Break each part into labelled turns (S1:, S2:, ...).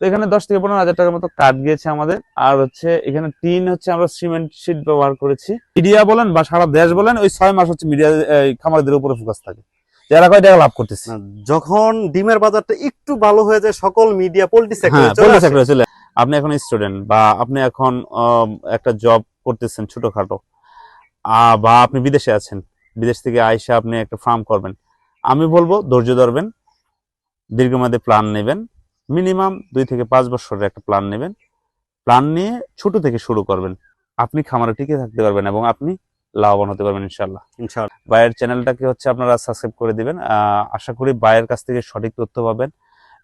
S1: তো এখানে দশ থেকে পনেরো হাজার টাকার মতো কাঠ গিয়েছে আমাদের। আর হচ্ছে এখানে টিন হচ্ছে আমরা সিমেন্ট শিট ব্যবহার করেছি। মিডিয়া বলেন বা সারা দেশ বলেন ওই ছয় মাস হচ্ছে মিডিয়া খামারদের উপরে ফোকাস থাকে। যারা কয় টাকা লাভ করতেছে?
S2: যখন ডিমের বাজারটা একটু ভালো হয়ে যায় সকল মিডিয়া পোল্ট্রি
S1: হ্যাঁ
S2: সেক্টর
S1: চলে আপনি এখন স্টুডেন্ট বা আপনি এখন একটা জব করতেছেন ছোটখাটো বা আপনি বিদেশে আছেন বিদেশ থেকে আইসা আপনি একটা ফার্ম করবেন। আমি বলব ধৈর্য ধরবেন দীর্ঘমেয়াদী প্ল্যান নেবেন। মিনিমাম দুই থেকে পাঁচ বছরের একটা প্ল্যান নেবেন। প্ল্যান নিয়ে ছোট থেকে শুরু করবেন। আপনি খামারে টিকে থাকতে পারবেন এবং আপনি লাভবান হতে পারবেন ইনশাল্লাহ
S2: ইনশাআল্লাহ।
S1: বায়ের চ্যানেলটাকে হচ্ছে আপনারা সাবস্ক্রাইব করে দিবেন। আশা করি বায়ের কাছ থেকে সঠিক তথ্য পাবেন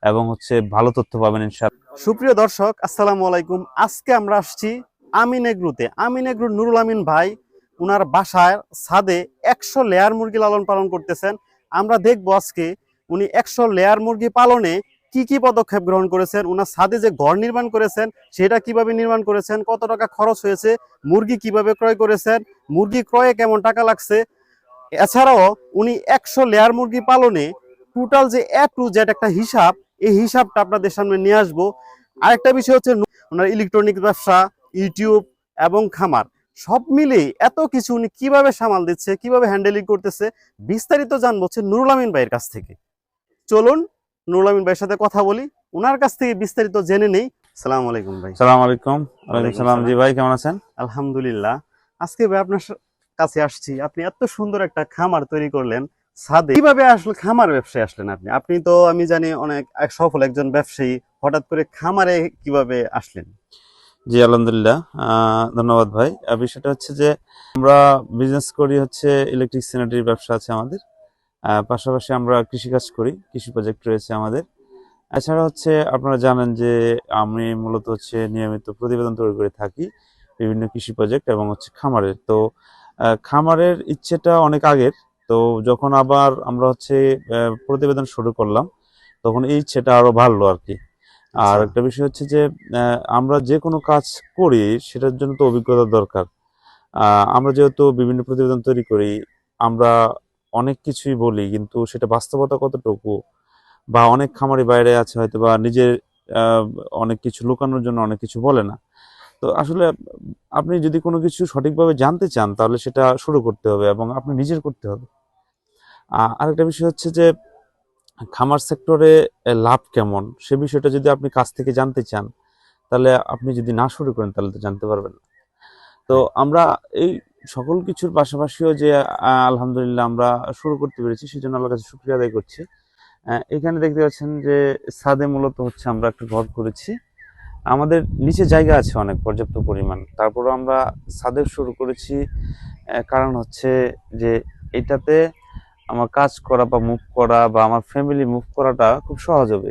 S1: এবং হচ্ছে ভালো তথ্য পাবেন ইনশাল্লাহ
S2: সুপ্রিয় দর্শক আসসালামু আলাইকুম। আজকে আমরা আসছি আমিন এগ্রুতে। আমিন এগ্রুর নুরুল আমিন ভাই উনার বাসায় ছাদে একশো লেয়ার মুরগি লালন পালন করতেছেন। আমরা দেখব আজকে উনি একশো লেয়ার মুরগি পালনে কি কি পদক্ষেপ গ্রহণ করেছেন? উনার ছাদে যে ঘর নির্মাণ করেছেন, সেটা কীভাবে নির্মাণ করেছেন? কত টাকা খরচ হয়েছে? মুরগি কীভাবে ক্রয় করেছেন? মুরগি ক্রয়ে কেমন টাকা লাগছে? এছাড়াও উনি একশো লেয়ার মুরগি পালনে টোটাল যে এ টু জেড একটা হিসাব, এই হিসাবটা আপনাদের সামনে নিয়ে আসব। আরেকটা বিষয় হচ্ছে ওনার ইলেকট্রনিক ব্যবসা ইউটিউব এবং খামার। সব মিলে এত কিছু উনি কীভাবে সামাল দিচ্ছে, কীভাবে হ্যান্ডেলিং করতেছে, বিস্তারিত জানব হচ্ছে নুরুল আমিন ভাইয়ের কাছ থেকে। চলুন নুরুল আমিন ভাইয়ের সাথে কথা বলি। ওনার কাছ থেকে বিস্তারিত জেনে নেই। সালাম আলাইকুম ভাই।
S1: সালাম আলাইকুম। ওয়ালাইকুম সালাম। জি ভাই কেমন আছেন?
S2: আলহামদুলিল্লাহ। আজকে ভাই আপনার কাছে আসছি। আপনি এত সুন্দর একটা খামার তৈরি করলেন সাদে কীভাবে আসলে খামার ব্যবসায় আসলেন আপনি? আপনি তো আমি জানি অনেক এক সফল একজন ব্যবসায়ী। হঠাৎ করে খামারে কীভাবে আসলেন?
S1: জি আলহামদুলিল্লাহ। ধন্যবাদ ভাই। বিষয়টা হচ্ছে যে আমরা বিজনেস করি হচ্ছে ইলেকট্রিক সিনারির ব্যবসা আছে আমাদের। পাশাপাশি আমরা কৃষিকাজ করি কৃষি প্রজেক্ট রয়েছে আমাদের। এছাড়া হচ্ছে আপনারা জানেন যে আমি মূলত হচ্ছে নিয়মিত প্রতিবেদন তৈরি করে থাকি বিভিন্ন কৃষি প্রজেক্ট এবং হচ্ছে খামারের। তো খামারের ইচ্ছেটা অনেক আগের। তো যখন আবার আমরা হচ্ছে প্রতিবেদন শুরু করলাম তখন এই ইচ্ছেটা আরও ভালো আর কি আর
S2: আচ্ছা।
S1: একটা বিষয় হচ্ছে যে আমরা যে কোনো কাজ করি সেটার জন্য তো অভিজ্ঞতা দরকার। আমরা যেহেতু বিভিন্ন প্রতিবেদন তৈরি করি আমরা অনেক কিছুই বলি, কিন্তু সেটা বাস্তবতা কতটুকু? বা অনেক খামারি বাইরে আছে হয়তো বা নিজের অনেক কিছু লুকানোর জন্য অনেক কিছু বলে না। তো আসলে আপনি যদি কোনো কিছু সঠিকভাবে জানতে চান, তাহলে সেটা শুরু করতে হবে এবং আপনি নিজের করতে হবে। আরেকটা বিষয় হচ্ছে যে, খামার সেক্টরে লাভ কেমন? সে বিষয়টা যদি আপনি কাছ থেকে জানতে চান, তাহলে আপনি যদি না শুরু করেন, তাহলে তো জানতে পারবেন না। তো আমরা এই সকল কিছুর পাশাপাশিও যে আলহামদুলিল্লাহ আমরা শুরু করতে পেরেছি, সেজন্য আল্লাহর কাছে শুক্রিয়া আদায় করছি। এখানে দেখতে পাচ্ছেন যে, সাদে মূলত হচ্ছে আমরা একটা ঘর করেছি। আমাদের নিচে জায়গা আছে অনেক পর্যাপ্ত পরিমাণ। তারপরে আমরা ছাদে শুরু করেছি কারণ হচ্ছে যে, এটাতে আমার কাজ করা বা মুভ করা বা আমার ফ্যামিলি মুভ করাটা খুব সহজ হবে।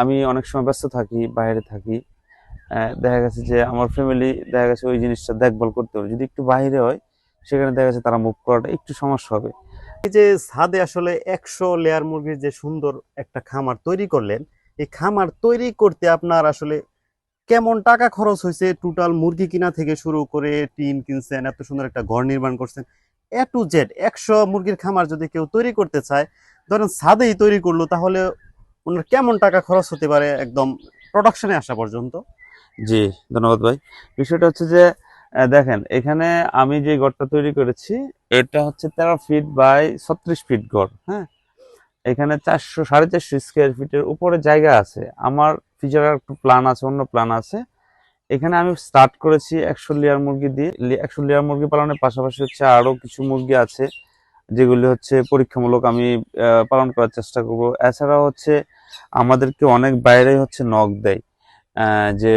S1: আমি অনেক সময় ব্যস্ত থাকি, বাইরে থাকি। দেখা গেছে যে, আমার ফ্যামিলি দেখা গেছে ওই জিনিসটা দেখভাল করতে হবে যদি একটু বাইরে হয় সেখানে দেখা যাচ্ছে তারা মুভ করাটা একটু সমস্যা হবে।
S2: এই যে ছাদে আসলে একশো লেয়ার মুরগির যে সুন্দর একটা খামার তৈরি করলেন এই খামার তৈরি করতে আপনার আসলে কেমন টাকা খরচ হয়েছে? টোটাল মুরগি কিনা থেকে শুরু করে টিন কিনছেন এত সুন্দর একটা ঘর নির্মাণ করছেন। এ টু জেড একশো মুরগির খামার যদি কেউ তৈরি করতে চায় ধরেন ছাদেই তৈরি করল তাহলে ওনার কেমন টাকা খরচ হতে পারে একদম প্রোডাকশনে আসা পর্যন্ত?
S1: জি ধন্যবাদ ভাই। বিষয়টা হচ্ছে যে দেখেন, এখানে আমি যে ঘরটা তৈরি করেছি, এটা হচ্ছে তেরো ফিট বাই ছত্রিশ ফিট গড় হ্যাঁ? এখানে চারশো, সাড়ে চারশো স্কোয়ার ফিটের উপরে জায়গা আছে। আমার ফিচার একটু প্ল্যান আছে, অন্য প্ল্যান আছে। এখানে আমি স্টার্ট করেছি একশো লেয়ার মুরগি দিয়ে। একশো লেয়ার মুরগি পালনের পাশাপাশি হচ্ছে আরও কিছু মুরগি আছে, যেগুলি হচ্ছে পরীক্ষামূলক আমি পালন করার চেষ্টা করব। এছাড়াও হচ্ছে আমাদেরকে অনেক বাইরে হচ্ছে নখ দেয়। যে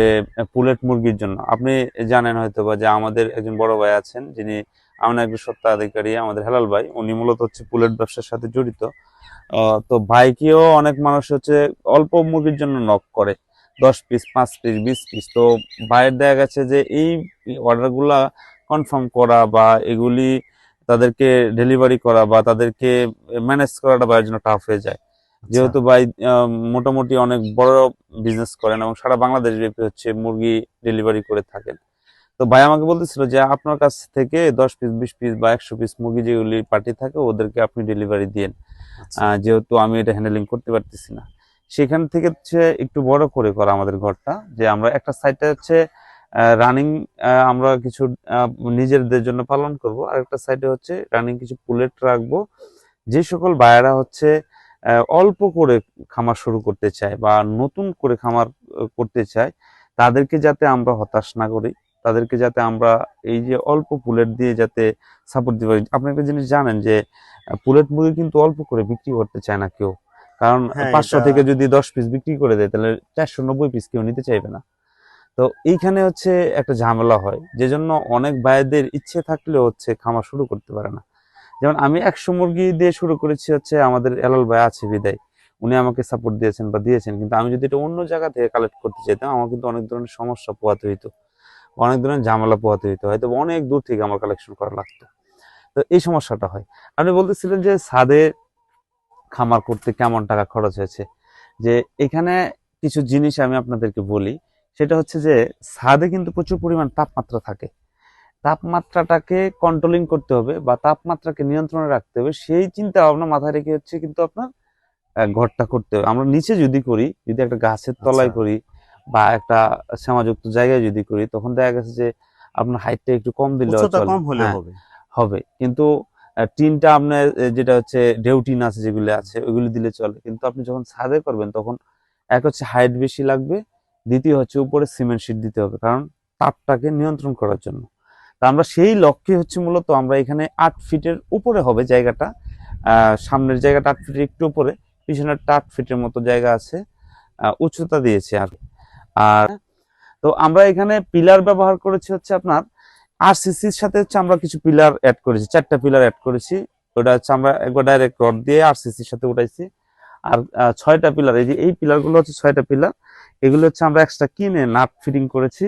S1: পুলেট মুরগির জন্য। আপনি জানেন হয়তো বা যে আমাদের একজন বড় ভাই আছেন, যিনি আমার একজন সত্ত্বাধিকারী আমাদের হেলাল ভাই। উনি মূলত হচ্ছে পুলেট ব্যবসার সাথে জড়িত। তো ভাইকেও অনেক মানুষ হচ্ছে অল্প মুরগির জন্য নক করে। দশ পিস পাঁচ পিস বিশ পিস তো ভাইয়ের দেখা গেছে যে এই অর্ডারগুলা কনফার্ম করা বা এগুলি তাদেরকে ডেলিভারি করা বা তাদেরকে ম্যানেজ করাটা ভাইয়ের জন্য টাফ হয়ে যায়। যেহেতু ভাই মোটামুটি অনেক বড় বিজনেস করেন এবং সারা বাংলাদেশ ব্যাপী হচ্ছে মুরগি ডেলিভারি করে থাকেন। তো ভাই আমাকে বলতেছিল যে আপনার কাছ থেকে দশ পিস বিশ পিস বা একশো পিস মুরগি যেগুলি পার্টি থাকে ওদেরকে আপনি ডেলিভারি দিয়েন।
S2: আচ্ছা।
S1: যেহেতু আমি এটা হ্যান্ডেলিং করতে পারতেছি না। সেখান থেকে হচ্ছে একটু বড় করে করা আমাদের ঘরটা যে আমরা একটা সাইডটা হচ্ছে রানিং আমরা কিছু নিজেদের জন্য পালন করব। আর একটা সাইডে হচ্ছে রানিং কিছু পুলেট রাখব। যে সকল বায়েরা হচ্ছে অল্প করে খামার শুরু করতে চায় বা নতুন করে খামার করতে চায় তাদেরকে যাতে আমরা হতাশ না করি তাদেরকে যাতে আমরা এই যে অল্প পুলেট দিয়ে যাতে সাপোর্ট দিতে পারি। আপনি একটা জিনিস জানেন যে পুলেট মুরগি কিন্তু অল্প করে বিক্রি করতে চায় না কেউ। কারণ
S2: হ্যাঁ,
S1: পাঁচশো থেকে যদি দশ পিস বিক্রি করে দেয় তাহলে চারশো নব্বই পিস কেউ নিতে চাইবে না। তো এইখানে হচ্ছে একটা ঝামেলা হয় যে জন্য অনেক ভাইদের ইচ্ছে থাকলেও হচ্ছে খামার শুরু করতে পারে না। যেমন আমি একশো মুরগি দিয়ে শুরু করেছি হচ্ছে আমাদের এলাল ভাই আছে বিদায়। উনি আমাকে সাপোর্ট দিয়েছেন বা দিয়েছেন। কিন্তু আমি যদি এটা অন্য জায়গা থেকে কালেক্ট করতে চাইতাম, আমার কিন্তু অনেক ধরনের সমস্যা পোহাতে হইতো। অনেক ধরনের ঝামেলা পোহাতে হইতো। হয়তো অনেক দূর থেকে আমার কালেকশন করা লাগতো। তো এই সমস্যাটা হয়। আপনি বলতেছিলেন যে ছাদে খামার করতে কেমন টাকা খরচ হয়েছে? যে এখানে কিছু জিনিস আমি আপনাদেরকে বলি। সেটা হচ্ছে যে ছাদে কিন্তু প্রচুর পরিমাণ তাপমাত্রা থাকে। তাপমাত্রাটাকে কন্ট্রোলিং করতে হবে বা তাপমাত্রাকে নিয়ন্ত্রণে রাখতে হবে সেই চিন্তা ভাবনা মাথায় রেখে হচ্ছে কিন্তু আপনার ঘরটা করতে হবে। আমরা নিচে যদি করি যদি একটা গাছের তলায়
S2: আচ্ছা।
S1: করি বা একটা শ্যামাযুক্ত জায়গায় যদি করি তখন দেখা গেছে যে আপনার হাইটটা একটু কম দিলে
S2: কম হলে
S1: হ্যাঁ,
S2: হবে।
S1: হবে। কিন্তু টিনটা আপনার যেটা হচ্ছে ঢেউ টিন আছে যেগুলো আছে ওইগুলি দিলে চলে। কিন্তু আপনি যখন ছাদে করবেন তখন এক হচ্ছে হাইট বেশি লাগবে দ্বিতীয় হচ্ছে উপরে সিমেন্ট শিট দিতে হবে। কারণ তাপটাকে নিয়ন্ত্রণ করার জন্য। তা আমরা সেই লক্ষ্যে হচ্ছে মূলত আমরা এখানে আট ফিটের উপরে হবে জায়গাটা। সামনের জায়গাটা আট ফিটের একটু উপরে পিছনের আট ফিটের মতো জায়গা আছে। উচ্চতা দিয়েছে আর আর তো আমরা এখানে পিলার ব্যবহার করেছি হচ্ছে আপনার আরসিসির সাথে হচ্ছে আমরা কিছু পিলার অ্যাড করেছি, চারটা পিলার অ্যাড করেছি। ওটা হচ্ছে আমরা একবার ডাইরেক্ট রড দিয়ে আরসিসির সাথে উঠাইছি। আর ছয়টা পিলার, এই যে এই পিলারগুলো হচ্ছে ছয়টা পিলার, এগুলো হচ্ছে আমরা এক্সট্রা কিনে নাট ফিটিং করেছি।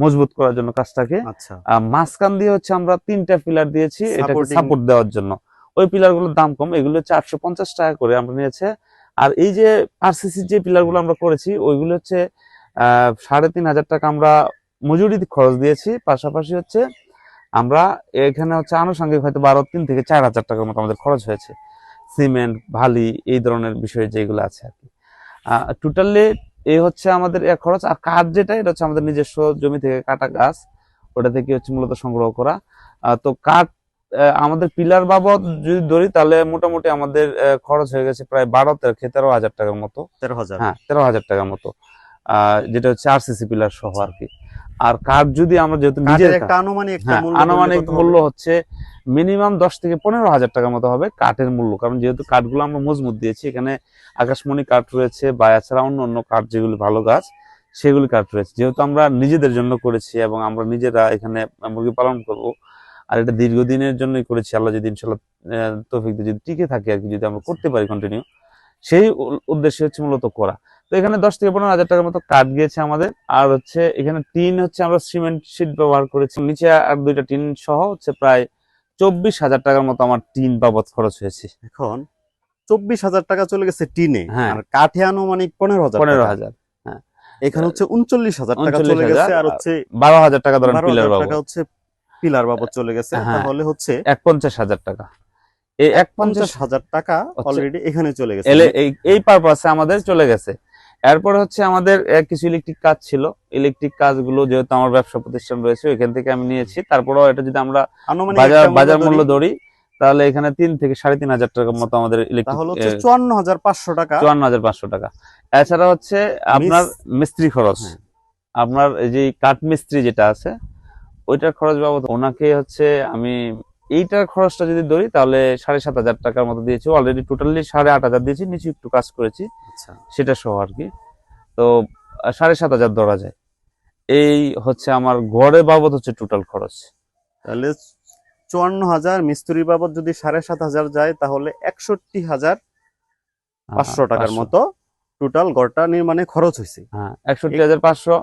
S1: মজবুত করার জন্য কাজটাকে।
S2: আচ্ছা।
S1: মাঝখান দিয়ে হচ্ছে আমরা তিনটা পিলার দিয়েছি এটাকে
S2: Supporting-
S1: সাপোর্ট দেওয়ার জন্য। ওই পিলারগুলোর দাম কম এগুলো আটশো পঞ্চাশ টাকা করে আমরা নিয়েছে। আর এই যে আরসিসি যে পিলারগুলো আমরা করেছি ওইগুলো হচ্ছে আহ, সাড়ে তিন হাজার টাকা আমরা মজুরি খরচ দিয়েছি। পাশাপাশি হচ্ছে আমরা এখানে হচ্ছে আনুষঙ্গিক হয়তো বারো তিন থেকে চার হাজার টাকার মতো আমাদের খরচ হয়েছে। সিমেন্ট ভালি এই ধরনের বিষয় যেগুলো আছে আর কি। টোটালি এই হচ্ছে আমাদের এক খরচ আর কাঠ যেটা এটা হচ্ছে আমাদের নিজস্ব জমি থেকে কাটা গাছ ওটা থেকে হচ্ছে মূলত সংগ্রহ করা। তো কাঠ আমাদের পিলার বাবদ যদি ধরি তাহলে মোটামুটি আমাদের খরচ হয়ে গেছে প্রায় বারো তেরো তেরো হাজার টাকার মতো।
S2: তেরো হাজার।
S1: হ্যাঁ তেরো হাজার টাকার মতো। আহ, যেটা হচ্ছে আর সিসি পিলার সহ আর কি। আর কাঠ যদি আমরা যেহেতু নিজের
S2: একটা আনুমানিক একটা
S1: হ্যাঁ
S2: মূল্য
S1: আনুমানিক মূল্য হচ্ছে মিনিমাম দশ থেকে পনেরো হাজার টাকার মতো হবে কাঠের মূল্য। কারণ যেহেতু কাঠগুলো আমরা মজবুত দিয়েছি এখানে আকাশমণি কাঠ রয়েছে বা এছাড়া অন্য অন্য কাঠ যেগুলি ভালো গাছ সেগুলি কাঠ রয়েছে। যেহেতু আমরা নিজেদের জন্য করেছি এবং আমরা নিজেরা এখানে মুরগি পালন করব আর এটা দীর্ঘদিনের জন্যই করেছি আল্লাহ যদি ইনশাল্লাহ তৌফিক দিয়ে যদি টিকে থাকে আর কি যদি আমরা করতে পারি কন্টিনিউ সেই উদ্দেশ্যে হচ্ছে মূলত করা। তো এখানে দশ থেকে পনেরো হাজার টাকার মতো কাঠ গিয়েছে আমাদের। আর হচ্ছে এখানে টিন হচ্ছে আমরা সিমেন্ট শিট ব্যবহার করেছি। নিচে আর দুইটা টিন সহ হচ্ছে প্রায় চব্বিশ হাজার টাকার মতো আমার টিন বাবদ খরচ হয়েছে।
S2: এখন চব্বিশ হাজার টাকা চলে গেছে টিনে।
S1: হ্যাঁ।
S2: আর কাঠে আনুমানিক পনেরো হাজার
S1: পনেরো। হাজার
S2: এখানে হচ্ছে উনচল্লিশ হাজার টাকা চলে গেছে। আর হচ্ছে
S1: বারো হাজার টাকা ধরেন পিলার বাবদ।
S2: হচ্ছে পিলার বাবদ চলে গেছে।
S1: হ্যাঁ।
S2: তাহলে হচ্ছে
S1: এক পঞ্চাশ হাজার টাকা। এই এক পঞ্চাশ
S2: হাজার টাকা অলরেডি এখানে চলে গেছে।
S1: এই এই পারপাসে আমাদের চলে গেছে। এরপরে হচ্ছে আমাদের কিছু ইলেকট্রিক কাজ ছিল। ইলেকট্রিক কাজগুলো যেহেতু আমার ব্যবসা প্রতিষ্ঠান রয়েছে ওইখান থেকে আমি নিয়েছি। তারপরেও এটা যদি আমরা বাজার বাজার
S2: মূল্য ধরি,
S1: তাহলে এখানে তিন থেকে সাড়ে তিন হাজার টাকার মতো আমাদের
S2: চুয়ান্ন হাজার পাঁচশো টাকা।
S1: চুয়ান্ন হাজার পাঁচশো টাকা। এছাড়া হচ্ছে আপনার মিস্ত্রি খরচ।
S2: হ্যাঁ।
S1: আপনার এই যে কাঠ মিস্ত্রি যেটা আছে ওইটার খরচ বাবদ ওনাকে হচ্ছে আমি এইটার খরচটা যদি ধরি তাহলে সাড়ে সাত হাজার টাকার মতো দিয়েছি। অলরেডি টোটালি সাড়ে আট হাজার দিয়েছি নিচে একটু কাজ করেছি।
S2: আচ্ছা।
S1: সেটা সহ আর কি। তো সাড়ে সাত হাজার ধরা যায়। এই হচ্ছে আমার গড়ে বাবদ হচ্ছে টোটাল খরচ।
S2: তাহলে চুয়ান্ন হাজার মিস্ত্রি বাবদ যদি সাড়ে সাত হাজার যায় তাহলে একষট্টি হাজার পাঁচশো টাকার মতো টোটাল ঘরটা নির্মাণে খরচ হয়েছে।
S1: হ্যাঁ একষট্টি হাজার পাঁচশো।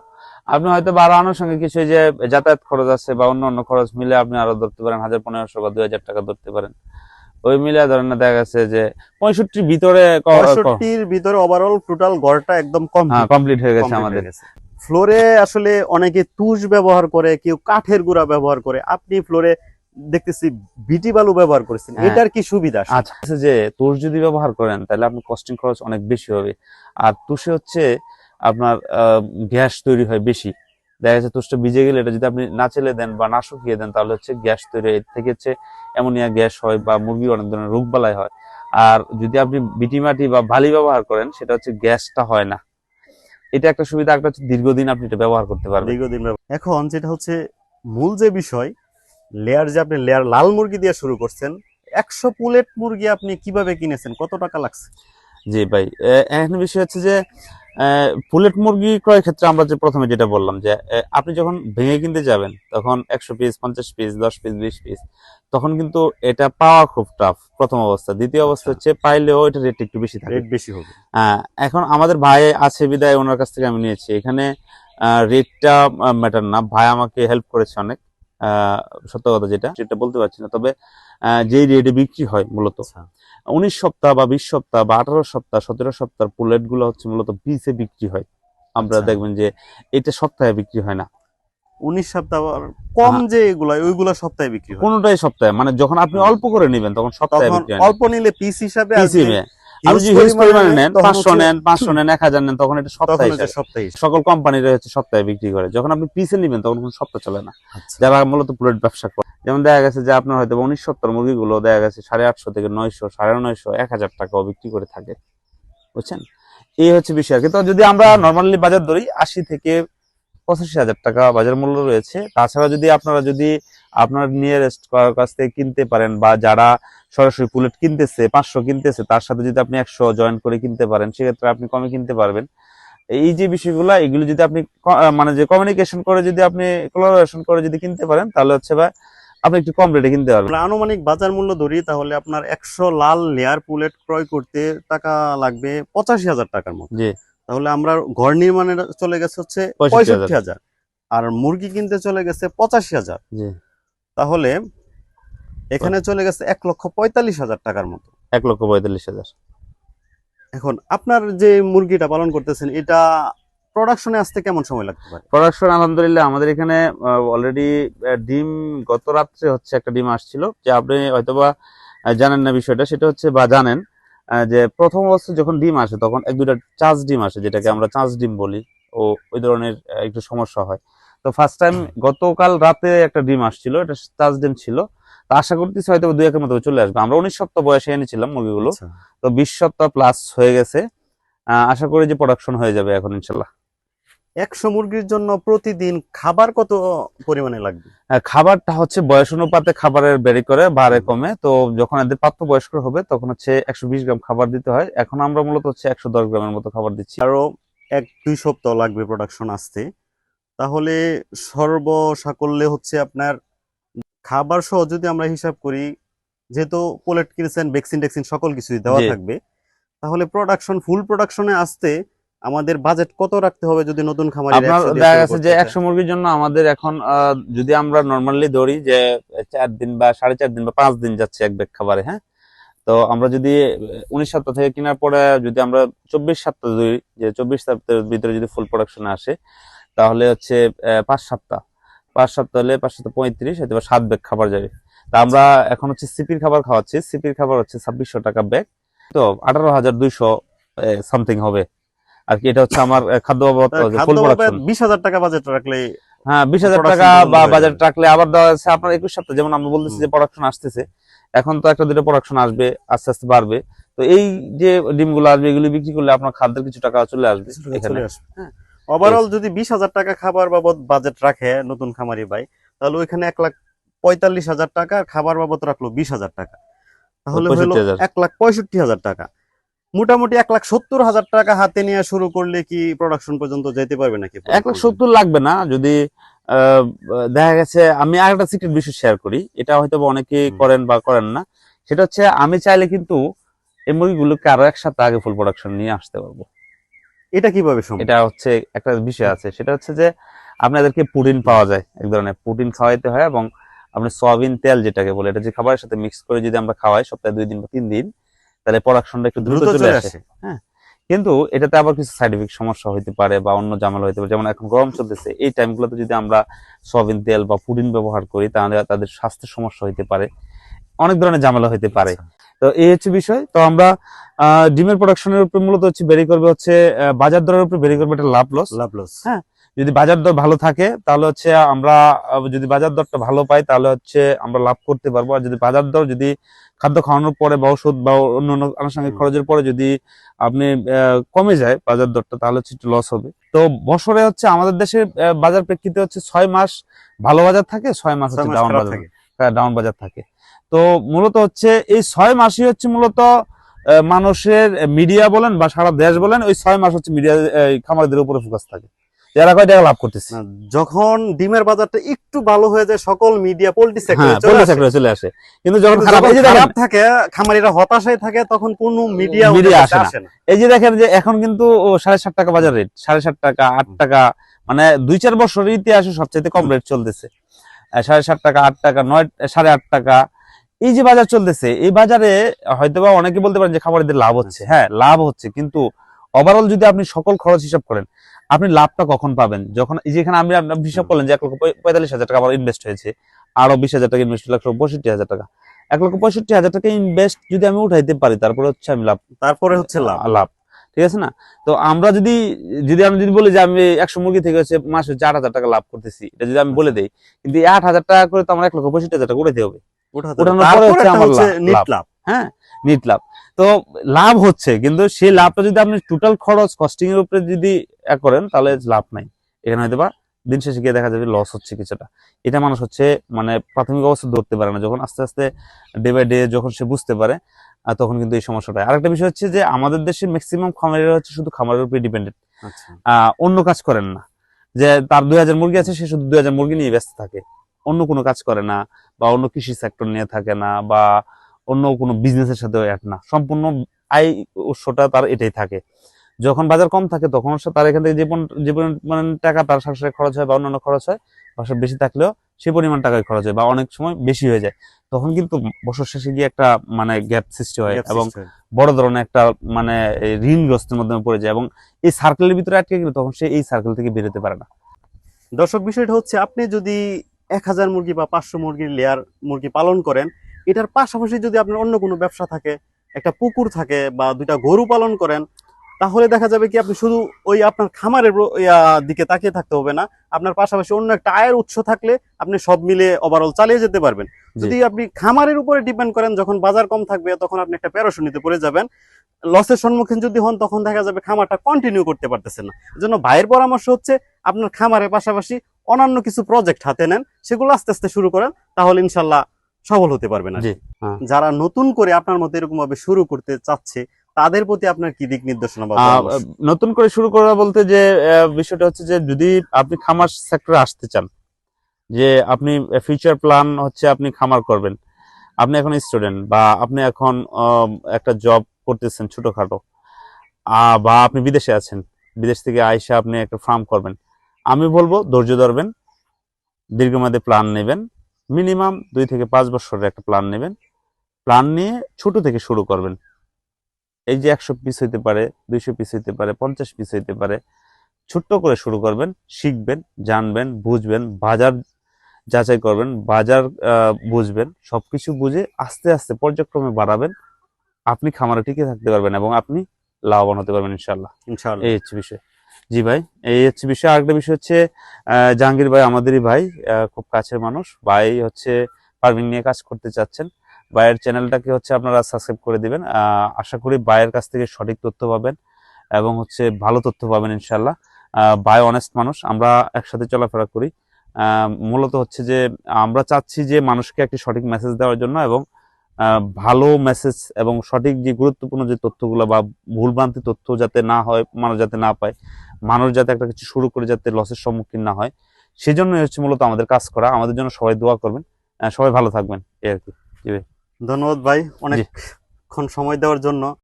S1: আপনি হয়তো বারো আনুষঙ্গিক কিছু যে যাতায়াত খরচ আছে বা অন্য অন্য খরচ মিলে আপনি আরও ধরতে পারেন হাজার পনেরোশো বা দুই হাজার টাকা ধরতে পারেন। ওই মিলে ধরেন না দেখা গেছে যে পঁয়ষট্টির ভিতরে
S2: পঁয়ষট্টির ভিতরে ওভারঅল টোটাল গড়টা একদম কম
S1: হ্যাঁ কমপ্লিট হয়ে গেছে আমাদের।
S2: ফ্লোরে আসলে অনেকে তুষ ব্যবহার করে কেউ কাঠের গুঁড়া ব্যবহার করে। আপনি ফ্লোরে দেখতেছি বিটি বালু ব্যবহার করেছেন।
S1: হ্যাঁ।
S2: এটার কি সুবিধা
S1: আচ্ছা যে তুষ যদি ব্যবহার করেন তাহলে আপনার কস্টিং খরচ অনেক বেশি হবে। আর তুষে হচ্ছে আপনার গ্যাস তৈরি হয় বেশি। দেখা যাচ্ছে তুষটা ভিজে গেলে এটা যদি আপনি না চেলে দেন বা না শুকিয়ে দেন তাহলে হচ্ছে গ্যাস তৈরি হয়। এর থেকে হচ্ছে অ্যামোনিয়া গ্যাস হয় বা মুরগির অনেক ধরনের রোগ বালাই হয়। আর যদি আপনি বিটি মাটি বা বালি ব্যবহার করেন সেটা হচ্ছে গ্যাসটা হয় না। এটা একটা সুবিধা একটা হচ্ছে দীর্ঘদিন আপনি এটা ব্যবহার করতে পারবেন।
S2: দীর্ঘদিন এখন যেটা হচ্ছে মূল যে বিষয় লেয়ার যে আপনি লেয়ার লাল মুরগি দিয়ে শুরু করছেন একশো পুলেট মুরগি আপনি কীভাবে কিনেছেন? কত টাকা লাগছে?
S1: জি ভাই এখন বিষয় হচ্ছে যে পুলেট মুরগি ক্রয়ের ক্ষেত্রে আমরা যে প্রথমে যেটা বললাম যে আপনি যখন ভেঙে কিনতে যাবেন তখন একশো পিস পঞ্চাশ পিস দশ পিস বিশ পিস তখন কিন্তু এটা পাওয়া খুব টাফ প্রথম অবস্থা। দ্বিতীয় অবস্থা হচ্ছে পাইলেও এটা রেট একটু বেশি থাকে।
S2: রেট বেশি হবে।
S1: এখন আমাদের ভাই আছে বিদায় ওনার কাছ থেকে আমি নিয়েছি। এখানে রেটটা ম্যাটার না। ভাই আমাকে হেল্প করেছে অনেক আহ, সত্য কথা যেটা সেটা বলতে পারছি না। তবে যেই রেটে বিক্রি হয় মূলত।
S2: আচ্ছা।
S1: উনিশ সপ্তাহ বা বিশ সপ্তাহ বা আঠারো সপ্তাহ সতেরো সপ্তাহ পুলেটগুলো হচ্ছে মূলত পিসে বিক্রি হয়। আমরা
S2: আচ্ছা।
S1: দেখবেন যে এটা সপ্তাহে বিক্রি হয় না।
S2: উনিশ সপ্তাহ কম
S1: হ্যাঁ।
S2: যে এগুলা ওইগুলা সপ্তাহে বিক্রি
S1: কোনোটাই সপ্তাহে মানে যখন আপনি অল্প করে নেবেন তখন সপ্তাহে
S2: অল্প নিলে পিস হিসাবে আর
S1: পিসে
S2: যে
S1: নেয়। আপনি যদি হিউজ পরিমাণে
S2: নেন,
S1: নেন পাঁচশো নেন পাঁচশো নেন এক হাজার নেন তখন এটা সপ্তাহে
S2: সপ্তাহে
S1: সকল কোম্পানিরা হচ্ছে সপ্তাহে বিক্রি করে। যখন আপনি পিসে নেবেন তখন কোনো সপ্তাহ চলে না।
S2: আচ্ছা।
S1: যারা মূলত প্লেট ব্যবসা করে। যেমন দেখা গেছে যে আপনার হয়তো উনিশ সত্তর মুরগিগুলো দেখা গেছে সাড়ে আটশো থেকে নয়শো, সাড়ে নয়শো, এক হাজার টাকাও বিক্রি করে থাকে। বুঝছেন? এই হচ্ছে বিষয়। আর কি তো যদি আমরা নর্মালি বাজার ধরি, আশি থেকে পঁচাশি হাজার টাকা বাজার মূল্য রয়েছে। তাছাড়া যদি আপনারা যদি আপনার নিয়ারেস্ট কাছ থেকে কিনতে পারেন বা যারা সরাসরি পুলেট কিনতেছে, পাঁচশো কিনতেছে, তার সাথে যদি আপনি একশো জয়েন করে কিনতে পারেন, সেক্ষেত্রে আপনি কমে কিনতে পারবেন। এই যে বিষয়গুলো, এগুলো যদি আপনি মানে যে কমিউনিকেশন করে যদি আপনি কোলাবোরেশন করে যদি কিনতে পারেন, তাহলে হচ্ছে বা আপনি একটু কম রেটে কিনতে পারবেন।
S2: আনুমানিক বাজার মূল্য ধরি তাহলে আপনার একশো লাল লেয়ার পুলেট ক্রয় করতে টাকা লাগবে পঁচাশি হাজার টাকার মতো।
S1: জি।
S2: তাহলে আমরা ঘর নির্মাণের চলে গেছে হচ্ছে পঁয়ষট্টি হাজার। আর মুরগি কিনতে চলে গেছে পঁচাশি হাজার। তাহলে এখানে চলে গেছে এক লক্ষ পঁয়তাল্লিশ হাজার টাকার মতো।
S1: এক লক্ষ পঁয়তাল্লিশ হাজার।
S2: এখন আপনার যে মুরগিটা পালন করতেছেন এটা প্রোডাকশনে আসতে কেমন সময় লাগতে পারে?
S1: প্রোডাকশন আলহামদুলিল্লাহ আমাদের এখানে অলরেডি ডিম গত রাত্রে হচ্ছে একটা ডিম আসছিল যে আপনি হয়তোবা জানেন না বিষয়টা সেটা হচ্ছে বা জানেন যে প্রথম অবস্থায় যখন ডিম আসে তখন এক দুটা চাষ ডিম আসে যেটাকে আমরা চাষ ডিম বলি ও ওই ধরনের একটু সমস্যা হয়। তো ফার্স্ট টাইম গতকাল রাতে একটা ডিম আসছিল এটা চাষ ডিম ছিল। তো আশা করতেছি হয়তো দুই একের মতো চলে আসবে। আমরা উনিশ সপ্তাহ বয়সে এনেছিলাম মুরগিগুলো
S2: আচ্ছা।
S1: তো বিশ সপ্তাহ প্লাস হয়ে গেছে। আশা করি যে প্রোডাকশন হয়ে যাবে এখন ইনশাল্লাহ।
S2: একশো মুরগির জন্য প্রতিদিন খাবার কত পরিমাণে লাগবে?
S1: খাবারটা হচ্ছে বয়স অনুপাতে খাবারের বেরি করে বাড়ে কমে। তো যখন এদের প্রাপ্ত বয়স্ক হবে তখন হচ্ছে একশো বিশ গ্রাম খাবার দিতে হয়। এখন আমরা মূলত হচ্ছে একশো দশ গ্রামের মতো খাবার দিচ্ছি।
S2: আরও এক দুই সপ্তাহ লাগবে প্রোডাকশন আসতে। তাহলে সর্বসাকল্যে হচ্ছে আপনার খাবার সহ যদি আমরা হিসাব করি যেহেতু পোলেট কিনছেন ভ্যাকসিন ট্যাকসিন সকল কিছুই দেওয়া। থাকবে তাহলে প্রোডাকশন ফুল প্রোডাকশনে আসতে আমাদের বাজেট কত রাখতে হবে যদি নতুন খামারি
S1: আপনার দেখা গেছে যে একশো মুরগির জন্য আমাদের এখন যদি আমরা নর্মালি ধরি যে চার দিন বা সাড়ে চার দিন বা পাঁচ দিন যাচ্ছে এক ব্যাগ খাবারে হ্যাঁ? তো আমরা যদি উনিশ সপ্তাহ থেকে কেনার পরে যদি আমরা চব্বিশ সপ্তাহ ধরি যে চব্বিশ সপ্তাহের ভিতরে যদি ফুল প্রোডাকশন আসে তাহলে হচ্ছে পাঁচ সপ্তাহ। পাঁচ সপ্তাহ হলে পাঁচ সপ্তাহ পঁয়ত্রিশ বা সাত ব্যাগ খাবার যাবে। তা আমরা এখন হচ্ছে সিপির খাবার খাওয়াচ্ছি। সিপির খাবার হচ্ছে ছাব্বিশশো টাকা ব্যাগ। তো আঠারো হাজার দুইশো সামথিং হবে। আর কি এটা হচ্ছে আমার খাদ্য
S2: বিশ হাজার টাকা বাজেট রাখলে
S1: হ্যাঁ বিশ হাজার টাকা বা
S2: হয়ে
S1: বাজার রাখলে আবার দেওয়া আছে আপনার একুশ সপ্তাহ যেমন আমরা বলতেছি যে প্রোডাকশন আসতেছে এখন তো একটা দুটো প্রোডাকশন আসবে আস্তে আস্তে বাড়বে। তো এই যে ডিমগুলো আসবে এগুলি বিক্রি করলে আপনার খাদ্যের কিছু টাকা চলে আসবে এখানে।
S2: ওভারঅল যদি বিশ হাজার টাকা খাবার বাবদ বাজেট রাখে নতুন খামারি ভাই তাহলে ওইখানে এক লাখ পঁয়তাল্লিশ হাজার টাকা আর খাবার বাবদ রাখল বিশ হাজার টাকা। তাহলে হলো
S1: 65,000
S2: এক লাখ পঁয়ষট্টি হাজার টাকা। মোটামুটি এক লাখ সত্তর হাজার টাকা হাতে নিয়ে শুরু করলে কি প্রোডাকশন পর্যন্ত যেতে পারবে নাকি?
S1: এক লাখ সত্তর লাগবে না যদি দেখা গেছে আমি আরেকটা সিক্রেট বিষয় শেয়ার করি এটা হয়তো অনেকে করেন বা করেন না। সেটা হচ্ছে আমি চাইলে কিন্তু এই মুরগিগুলোকে আরও এক সপ্তাহ আগে ফুল প্রোডাকশন নিয়ে আসতে পারব।
S2: এটা কীভাবে সম্ভব?
S1: এটা হচ্ছে একটা বিষয় আছে সেটা হচ্ছে যে আপনাদেরকে প্রোটিন পাওয়া যায় এক ধরনের প্রোটিন খাওয়াইতে হয় এবং আপনি সয়াবিন তেল যেটাকে বলে এটা যে খাবারের সাথে মিক্স করে যদি আমরা খাওয়াই সপ্তাহে দুই দিন বা তিন দিন তাহলে প্রোডাকশনটা একটু দ্রুত চলে আসে। কিন্তু কিন্তু এটাতে আবার কিছু সাইড এফেক্ট সমস্যা হতে পারে বা অন্য ঝামেলা হতে পারে। যেমন এখন গরম চলতেছে এই টাইমগুলোতে যদি আমরা সয়াবিন তেল বা পুডিন ব্যবহার করি তাহলে তাদের স্বাস্থ্যের সমস্যা হতে পারে। অনেক ধরনের ঝামেলা হতে পারে। তো এই হচ্ছে বিষয়। তো আমরা ডিমের প্রোডাকশনের উপরে মূলত হচ্ছে বেরি করবে হচ্ছে বাজার দরের উপরে বেরি করবে এটা লাভ লস
S2: লাভ লস
S1: হ্যাঁ। যদি বাজার দর ভালো থাকে তাহলে হচ্ছে আমরা যদি বাজার দরটা ভালো পাই তাহলে হচ্ছে আমরা লাভ করতে পারব। আর যদি বাজার দর যদি খাদ্য খাওয়ানোর পরে বা ওষুধ বা অন্য অন্য আনুষঙ্গিক খরচের পরে যদি আপনি কমে যায় বাজার দরটা তাহলে হচ্ছে একটু লস হবে। তো বছরে হচ্ছে আমাদের দেশে আহ, বাজার প্রেক্ষিতে হচ্ছে ছয় মাস ভালো বাজার থাকে ছয় মাস হচ্ছে ডাউন বাজার
S2: থাকে।
S1: ডাউন বাজার থাকে। তো মূলত হচ্ছে এই ছয় মাসই হচ্ছে মূলত মানুষের মিডিয়া বলেন বা সারা দেশ বলেন ওই ছয় মাস হচ্ছে মিডিয়া খামারদের উপরে ফোকাস থাকে। যারা কয় টাকা লাভ করতেছে?
S2: যখন ডিমের বাজারটা একটু ভালো হয়ে যায় সকল মিডিয়া পোল্ট্রি
S1: হ্যাঁ
S2: সেক্টরে
S1: চলে আসে। কিন্তু যখন খারাপ
S2: থাকে খামারিরা হতাশায় থাকে তখন কোনো মিডিয়া
S1: Media আসে না। এই যে দেখেন যে এখন কিন্তু সাড়ে সাত টাকা বাজার রেট সাড়ে সাত টাকা আট টাকা মানে দুই চার বছরের ইতিহাসে সবচেয়ে কম রেট চলতেছে। সাড়ে সাত টাকা আট টাকা নয় সাড়ে আট টাকা। এই যে বাজার চলতেছে এই বাজারে হয়তোবা অনেকে বলতে পারেন যে খাবারের লাভ হচ্ছে। হ্যাঁ লাভ হচ্ছে। কিন্তু ওভারঅল যদি আপনি সকল খরচ হিসাব করেন আপনি লাভটা কখন পাবেন? যখন যেখানে আমি আপনার হিসাব করলেন যে এক লক্ষ পঁয়তাল্লিশ হাজার টাকা আমার ইনভেস্ট হয়েছে আরও বিশ হাজার টাকা ইনভেস্ট এক লক্ষ পঁয়ষট্টি হাজার টাকা। এক লক্ষ পঁয়ষট্টি হাজার টাকা ইনভেস্ট যদি আমি উঠাইতে পারি তারপরে হচ্ছে আমি লাভ
S2: তারপরে হচ্ছে লাভ।
S1: লাভ। ঠিক আছে না? তো আমরা যদি যদি আমি যদি বলি যে আমি একশো মুরগি থেকে হচ্ছে মাসে হচ্ছে আট হাজার টাকা লাভ করতেছি এটা যদি আমি বলে দিই কিন্তু আট হাজার টাকা করে তো আমার এক লক্ষ পঁয়ষট্টি হাজার টাকা উঠাতে হবে। উঠানোর পরে হচ্ছে আমার লাভ,
S2: নিট
S1: লাভ।
S2: লাভ।
S1: হ্যাঁ নিট লাভ। তো লাভ হচ্ছে কিন্তু সেই লাভটা যদি আপনি টোটাল খরচ কস্টিং এর উপরে যদি করেন তাহলে লাভ নাই। এখানে হয়তো বা দিন শেষে গিয়ে দেখা যাবে লস হচ্ছে কিছুটা। এটা মানুষ হচ্ছে মানে প্রাথমিক অবস্থা ধরতে পারে না। যখন আস্তে আস্তে ডে বাই ডে যখন সে বুঝতে পারে তখন কিন্তু এই সমস্যাটা। আরেকটা বিষয় হচ্ছে যে আমাদের দেশে ম্যাক্সিমাম খামারিরা হচ্ছে শুধু খামারের উপরে ডিপেন্ডেন্ট
S2: আচ্ছা।
S1: আহ, অন্য কাজ করেন না। যে তার দুই হাজার মুরগি আছে সে শুধু দুই হাজার মুরগি নিয়ে ব্যস্ত থাকে। অন্য কোনো কাজ করে না বা অন্য কৃষি সেক্টর নিয়ে থাকে না বা অন্য কোনো বিজনেসের সাথে অ্যাড না। সম্পূর্ণ আয় উৎসটা তার এটাই থাকে। যখন বাজার কম থাকে তখন তার এখান থেকে যে পরিমাণ- যে পরিমাণ টাকা তার সংসারে খরচ হয় বা অন্যান্য খরচ হয় বাসায় বেশি থাকলেও সেই পরিমাণ টাকায় খরচ হয় বা অনেক সময় বেশি হয়ে যায়। তখন কিন্তু বছর শেষে গিয়ে একটা মানে গ্যাপ সৃষ্টি হয় এবং বড় ধরনের একটা মানে ঋণগ্রস্তের মাধ্যমে পড়ে যায় এবং এই সার্কেলের ভিতরে আটকে গেলে তখন সে এই সার্কেল থেকে বেরোতে পারে না।
S2: দর্শক বিষয়টা হচ্ছে আপনি যদি এক হাজার মুরগি বা পাঁচশো মুরগির লেয়ার মুরগি পালন করেন এটার পাশাপাশি যদি আপনার অন্য কোনো ব্যবসা থাকে একটা পুকুর থাকে বা দুইটা গরু পালন করেন তাহলে দেখা যাবে কি আপনি শুধু ওই আপনার খামারের দিকে তাকিয়ে থাকতে হবে না। আপনার পাশাপাশি অন্য একটা আয়ের উৎস থাকলে আপনি সব মিলে ওভারঅল চালিয়ে যেতে পারবেন। যদি আপনি খামারের উপরে ডিপেন্ড করেন যখন বাজার কম থাকবে তখন আপনি একটা প্যারাশনিতে পড়ে যাবেন। লসের সম্মুখীন যদি হন তখন দেখা যাবে খামারটা কন্টিনিউ করতে পারতেছেন না। জন্য ভাইয়ের পরামর্শ হচ্ছে আপনার খামারের পাশাপাশি অন্যান্য কিছু প্রজেক্ট হাতে নেন সেগুলো আস্তে আস্তে শুরু করেন তাহলে ইনশাল্লাহ সফল হতে পারবেন
S1: হ্যাঁ।
S2: যারা নতুন করে আপনার মতো এরকম ভাবে শুরু করতে চাচ্ছে তাদের প্রতি আপনার কি দিক নির্দেশনা?
S1: নতুন করে শুরু করা বলতে যে বিষয়টা হচ্ছে যে যদি আপনি খামার সেক্টরে আসতে চান যে আপনি ফিউচার প্ল্যান হচ্ছে আপনি খামার করবেন। আপনি এখন স্টুডেন্ট বা আপনি এখন একটা জব করতেছেন ছোটখাটো বা আপনি বিদেশে আছেন বিদেশ থেকে আইসা আপনি একটা ফার্ম করবেন। আমি বলব ধৈর্য ধরবেন দীর্ঘমেয়াদী প্ল্যান নেবেন মিনিমাম দুই থেকে পাঁচ বছরের একটা প্ল্যান নেবেন। প্ল্যান নিয়ে ছোট থেকে শুরু করবেন। এই যে একশো পিস হইতে পারে দুইশো পিস হইতে পারে পঞ্চাশ পিস হইতে পারে ছোট্ট করে শুরু করবেন শিখবেন জানবেন বুঝবেন বাজার যাচাই করবেন বাজার বুঝবেন সবকিছু বুঝে আস্তে আস্তে পর্যায়ক্রমে বাড়াবেন আপনি খামারে টিকে থাকতে পারবেন এবং আপনি লাভবান হতে পারবেন ইনশাল্লাহ
S2: ইনশাআল্লাহ।
S1: এই হচ্ছে বিষয়। জি ভাই এই হচ্ছে বিষয়। আরেকটা বিষয় হচ্ছে আহ, জাহাঙ্গীর ভাই আমাদেরই ভাই আহ, খুব কাছের মানুষ। ভাই হচ্ছে ফার্মিং নিয়ে কাজ করতে চাচ্ছেন। ভাইয়ের চ্যানেলটাকে হচ্ছে আপনারা সাবস্ক্রাইব করে দিবেন। আশা করি ভাইয়ের কাছ থেকে সঠিক তথ্য পাবেন এবং হচ্ছে ভালো তথ্য পাবেন ইনশাল্লাহ বায় অনেস্ট মানুষ, আমরা একসাথে চলাফেরা করি। মূলত হচ্ছে যে আমরা চাচ্ছি যে মানুষকে একটি সঠিক মেসেজ দেওয়ার জন্য এবং ভালো মেসেজ এবং সঠিক যে গুরুত্বপূর্ণ যে তথ্যগুলো বা ভুলভ্রান্তি তথ্য যাতে না হয়, মানুষ যাতে না পায়, মানুষ যাতে একটা কিছু শুরু করে যাতে লসের সম্মুখীন না হয়, সেজন্যই হচ্ছে মূলত আমাদের কাজ করা। আমাদের জন্য সবাই দোয়া করবেন। সবাই ভালো থাকবেন। এই আর কি।
S2: ধন্যবাদ ভাই অনেকক্ষণ সময় দেওয়ার জন্য।